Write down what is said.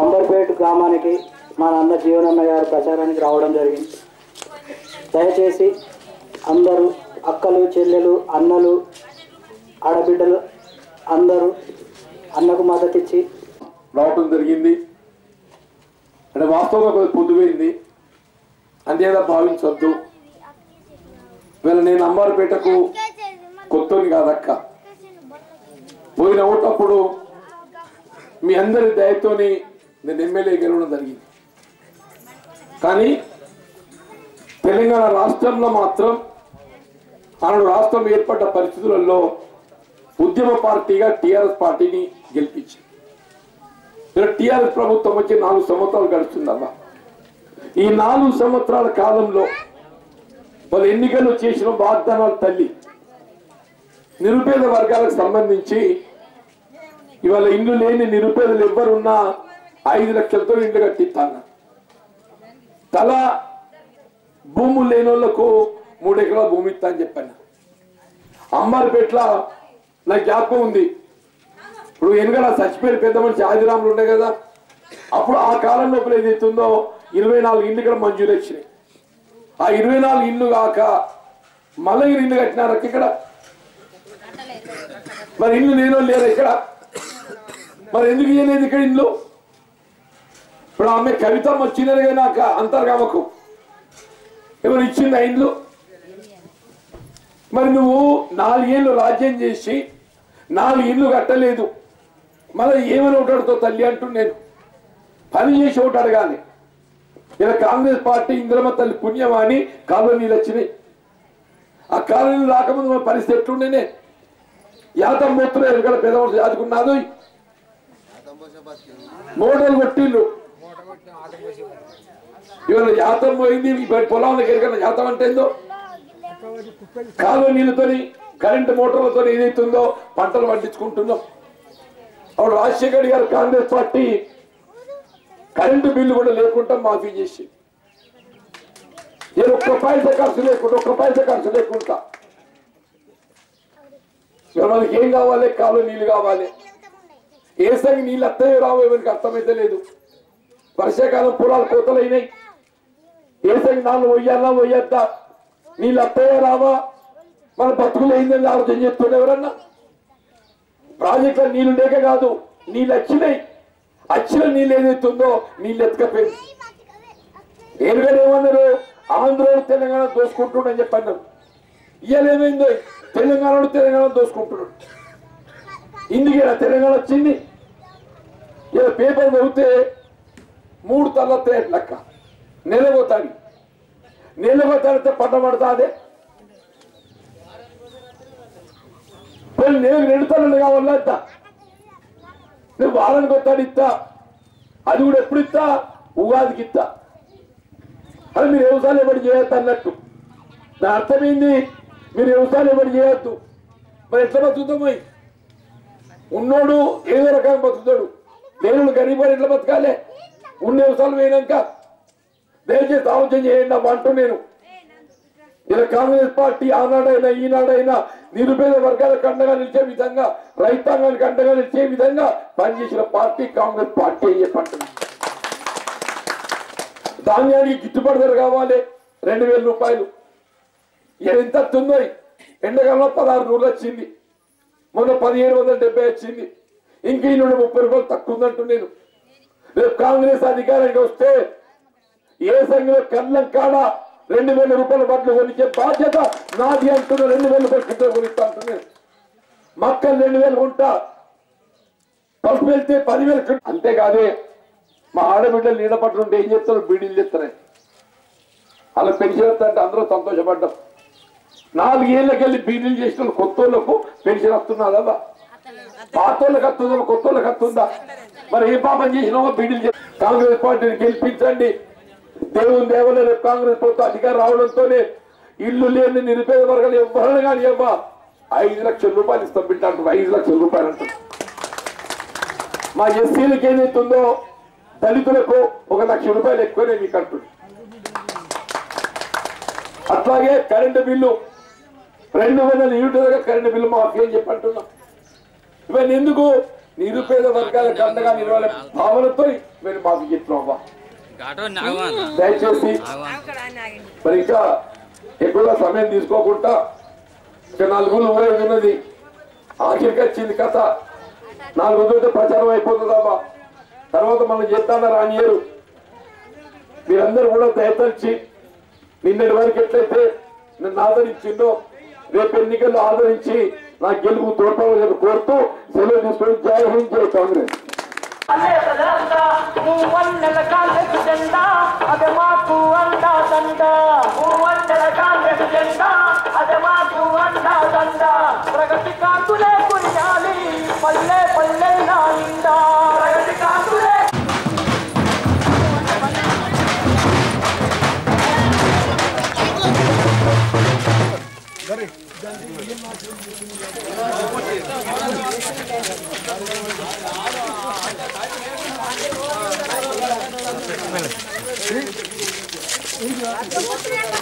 అంబర్పేట గ్రామానికి మా నాన్న జీవనన్న గారు ప్రచారానికి రావడం జరిగింది. దయచేసి అందరూ అక్కలు చెల్లెలు అన్నలు ఆడబిడ్డలు అందరూ అన్నకు మద్దతు ఇచ్చి రావటం జరిగింది. అంటే వాస్తవంగా కొద్దిగా పొద్దుపోయింది అంతేదా భావించవద్దు వీళ్ళ నేను అంబారుపేటకు కొత్తని కాదక్క. పోయిన ఓటప్పుడు మీ అందరి దయతోని నేను ఎమ్మెల్యే గెలవడం జరిగింది. కానీ తెలంగాణ రాష్ట్రంలో మాత్రం ఆనాడు రాష్ట్రం ఏర్పడ్డ పరిస్థితులలో ఉద్యమ పార్టీగా టిఆర్ఎస్ పార్టీని గెలిపించింది. టీఆర్ఎస్ టిఆర్ఎస్ ప్రభుత్వం వచ్చి నాలుగు సంవత్సరాలు గడుస్తుందమ్మా. ఈ నాలుగు సంవత్సరాల కాలంలో వాళ్ళు ఎన్నికలు చేసిన వాగ్దానాలు తల్లి. నిరుపేద వర్గాలకు సంబంధించి ఇవాళ ఇల్లు లేని నిరుపేదలు ఎవ్వరున్నా ఐదు లక్షలతో ఇండ్లు కట్టిస్తాను తల భూములు లేని వాళ్ళకు మూడు ఎకరాల భూమి ఇస్తా అని చెప్పాను. అమ్మారిపేట్ల నాకు జ్ఞాపకం ఉంది. ఇప్పుడు వెనుకల చచ్చిపోయిన పెద్ద మనిషి ఆదిరాములు ఉండే కదా. అప్పుడు ఆ కాలం లోపల ఏదైతుందో ఇరవై నాలుగు ఇండ్లు ఇక్కడ మంజూరు వచ్చినాయి ఆ ఇరవై నాలుగు ఇల్లు కాక మళ్ళీ ఇల్లు కట్టినారు ఇక్కడ? మరి ఇల్లు లేనో లేరు ఇక్కడ? మరి ఎందుకు ఇయ్యలేదు ఇక్కడ ఇల్లు? ఇప్పుడు ఆమె కవిత వచ్చినది నాకు అంతర్గామకు. ఎవరు ఇచ్చింది ఆ ఇల్లు? మరి నువ్వు నాలుగేళ్ళు రాజ్యం చేసి నాలుగు ఇల్లు కట్టలేదు. మళ్ళీ ఏమని ఒకటాడుతో తల్లి అంటూ నేను? పని చేసి ఒకటి అడగాలి. ఇలా కాంగ్రెస్ పార్టీ ఇంద్రమ తల్లి పుణ్యమా అని కాలనీలు వచ్చినాయి ఆ కాలనీలు రాకముందు మన పరిస్థితి ఎట్లుండేనే? యాతం మూత్రం ఎక్కడ పెదవంశ యాదుకున్నాదు మోటలు కొట్టిళ్ళు ఇవాళ యాతం పోయింది పొలం పొలంలోకి ఎరగన యాతం అంటే ఏందో? కాలువ నీళ్ళతోని కరెంటు మోటార్లతో ఏదైతుందో పంటలు పండించుకుంటున్నాం. అప్పుడు రాజశేఖర్ గారు కాంగ్రెస్ పార్టీ కరెంటు బిల్లు కూడా లేకుండా మాఫీ చేసి. నేను ఒక్క పైస ఖర్చు లేకుండా ఒక్క పైస ఖర్చు లేకుండా. మనకి ఏం కావాలి? కాలు నీళ్ళు కావాలి. ఏసంగి నీళ్ళు అత్తయ్య రావు ఎవరికి అర్థమైతే లేదు. వర్షాకాలం పొలాలు కోతలైనాయి. ఏసంగి నాన్న వయ్యాలా వయ్యద్దా నీళ్ళు అత్తయ్య రావా? మన బతుకులు అయిందని ఆలోచన చెప్తుండే ఎవరన్నా? ప్రాజెక్టులో నీళ్ళు లేక కాదు నీళ్ళు వచ్చినాయి. వచ్చిన నీళ్ళు ఏదైతుందో నీళ్ళు ఎత్తుకపోయింది ఏనుగలు ఏమన్నారు? ఆంధ్రోడు తెలంగాణ దోసుకుంటుండని చెప్పన్నారు. ఇవాళ ఏమైందో? తెలంగాణలో తెలంగాణ దోసుకుంటున్నాడు ఇందుకేనా తెలంగాణ వచ్చింది. ఇలా పేపర్ చదివితే మూడు తల్ల లెక్క. నెలగోతాడి నెలగోతాడితే పంట పడుతుంది. నేను రెండు తల్లు కావాలా? ఇస్తా వారానికి వస్తాడు ఇస్తా అది కూడా ఎప్పుడు ఇస్తా ఉగాదికి ఇస్తా అది మీరు వ్యవసాయం ఎవరు చేయొద్దు అన్నట్టు. నా అర్థమైంది? మీరు వ్యవసాయం ఎవరు చేయొద్దు. మరి ఎట్లా బతుకుతాం పోయి ఉన్నోడు ఏదో రకంగా బతుకుతాడు. దేవుడు గరీబాడు ఎట్లా బతకాలే? ఉన్న వ్యవసాయం పోయినాక దయచేసి ఆలోచన చేయండి అవ్వ అంటూ నేను. ఇలా కాంగ్రెస్ పార్టీ ఆనాడైనా ఈనాడైనా నిరుపేద వర్గాలకు అండగా నిలిచే విధంగా రైతాంగానికి అండగా నిలిచే విధంగా పనిచేసిన పార్టీ కాంగ్రెస్ పార్టీ అయ్యే చెప్పంటుంది ధాన్యానికి గిట్టుబాటు ధర కావాలి రెండు వేల రూపాయలు. ఇక ఎంత వస్తుందో ఎండకాలంలో పదహారు నూరులు వచ్చింది. మొన్న పదిహేడు వందల డెబ్బై వచ్చింది. ఇంక ఈ నుండి ముప్పై రూపాయలు తక్కువ ఉందంటూ నేను. రేపు కాంగ్రెస్ అధికారానికి వస్తే ఏ సంఘంలో కళ్ళం కాడా రెండు వేల రూపాయల బట్టలు కొనిచ్చే బాధ్యత నాది అంటున్న రెండు వేల రూపాయలు కింద కొనిస్తా అంటుంది మక్కలు రెండు వేలు కొంటా. పసుపు వెళ్తే పదివేలు అంతేకాదే మా ఆడబిడ్డలు నీడ పట్టుంటే ఏం చేస్తారు? బీడీలు చేస్తున్నాయి అలా పెన్షన్ వస్తుంటే అందరూ సంతోషపడ్డాం. నాలుగేళ్ళకెళ్ళి బీడీలు చేసిన వాళ్ళు కొత్త పెన్షన్ వస్తున్నదా పాతోళ్ళకి వస్తుందా? కొత్త వాళ్ళకి వస్తుందా? మరి ఏ పాపం చేసినామో బీడీలు కాంగ్రెస్ పార్టీని గెలిపించండి. దేవుని దేవలే రేపు కాంగ్రెస్ ప్రభుత్వం అధికారం రావడంతోనే ఇల్లు లేని నిరుపేద వర్గాలు ఎవరైనా కానీ ఇవ్వ ఐదు లక్షల రూపాయలు ఇస్తాం బిడ్డ ఐదు లక్షల రూపాయలు అంటారు మా ఎస్సీలకు ఏదైతుందో దళితులకు ఒక లక్ష రూపాయలు ఎక్కువనే మీకు అంటుంది అట్లాగే కరెంటు బిల్లు రెండు వందల యూనిట్లుగా కరెంటు బిల్లు మాఫీ అని చెప్పంటున్నాం ఇవన్నీ ఎందుకు? నిరుపేద వర్గాలకు అండగా నిలవాలే భావనతో ఇవన్నీ మాఫీ చెప్తున్నాం దయచేసి మరి ఇంకా ఎక్కువగా సమయం తీసుకోకుండా ఇంకా నాలుగు ఊరేగి ఉన్నది. ఆఖరికి వచ్చింది కథ. నాలుగు రోజులతో ప్రచారం అయిపోతుందమ్మా. తర్వాత మనం చేస్తాన రానియరు మీరందరూ కూడా దయతలిచి నిన్నటి వరకు ఎట్లయితే నన్ను ఆదరించిందో రేపు ఎన్నికల్లో ఆదరించి నా గెలుపు తోడ్పడాలని కోరుతూ సెలవు తీసుకొని జై హింద్ జై కాంగ్రెస్. మూవన్నెల కాంగ్రెస్ జెండా అదే మాకు అండా దండ మూవన్నెల కాంగ్రెస్ జెండా. करे Thank you.